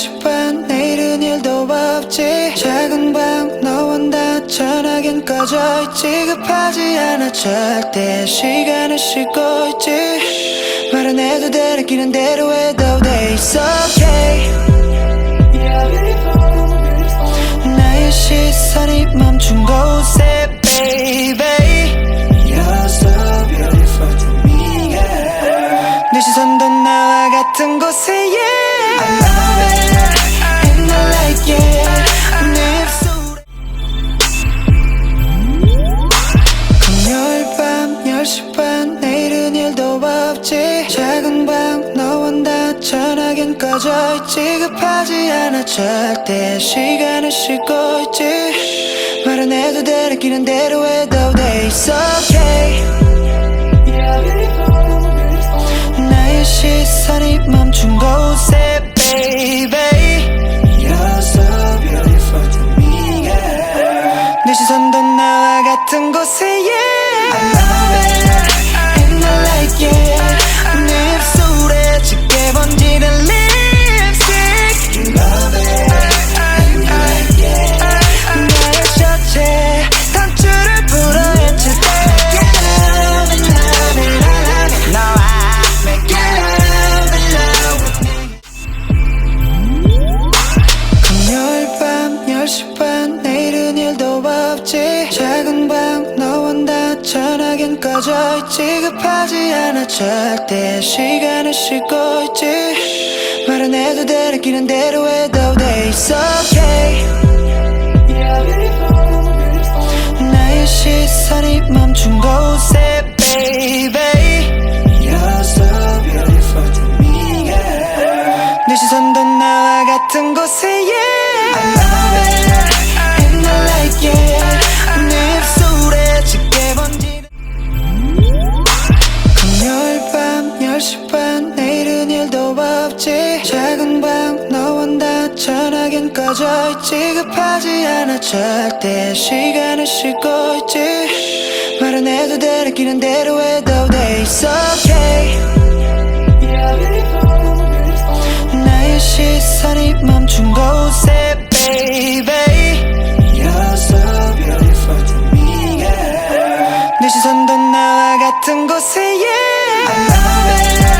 10시 반 내일은 일도 없지. 작은 방 너와 나 전화긴 꺼져있지. 급하지 않아 절대 시간을 쉬고 있지. 말은 해도 돼 느끼는 대로 해도 돼. It's okay. 나의 시선이 멈춘 곳에 baby. You're so beautiful to me yeah. 내 시선도 나와 같은 곳에 yeah. 전화기는 꺼져 있지. 급하지 않아 절대 시간을 쉬고 있지. 말안 해도 돼 느끼는 대로 해도 돼. It's okay. 나의 시선이 멈춘 곳에 baby. You're so beautiful to me yeah. 내 시선도 나와 같은 곳에 yeah 10시 반 내일은 일도 없지. 작은 방 너와 나 전화기는 꺼져 있지. 급하지 않아. 절대 시간을 쉬고 있지. 말안 해도 돼 느끼는 대로 해도 돼. It's okay. 나의 시선이 멈춘 곳에. 내 시선도 나와 같은 곳에 yeah. I love it and I like it 내 입술에 짙게 번지는 금요일 밤 10시 반 내일은 일도 없지. 작은 방 너와 나 전화기는 꺼져 있지. 급하지 않아 절대 시간을 쉬고 있지. 말안 해도 돼 느끼는 대로 해도 돼. It's okay. 나의 시선이 멈춘 곳에 넌 나와 같은 곳에 yeah. I love it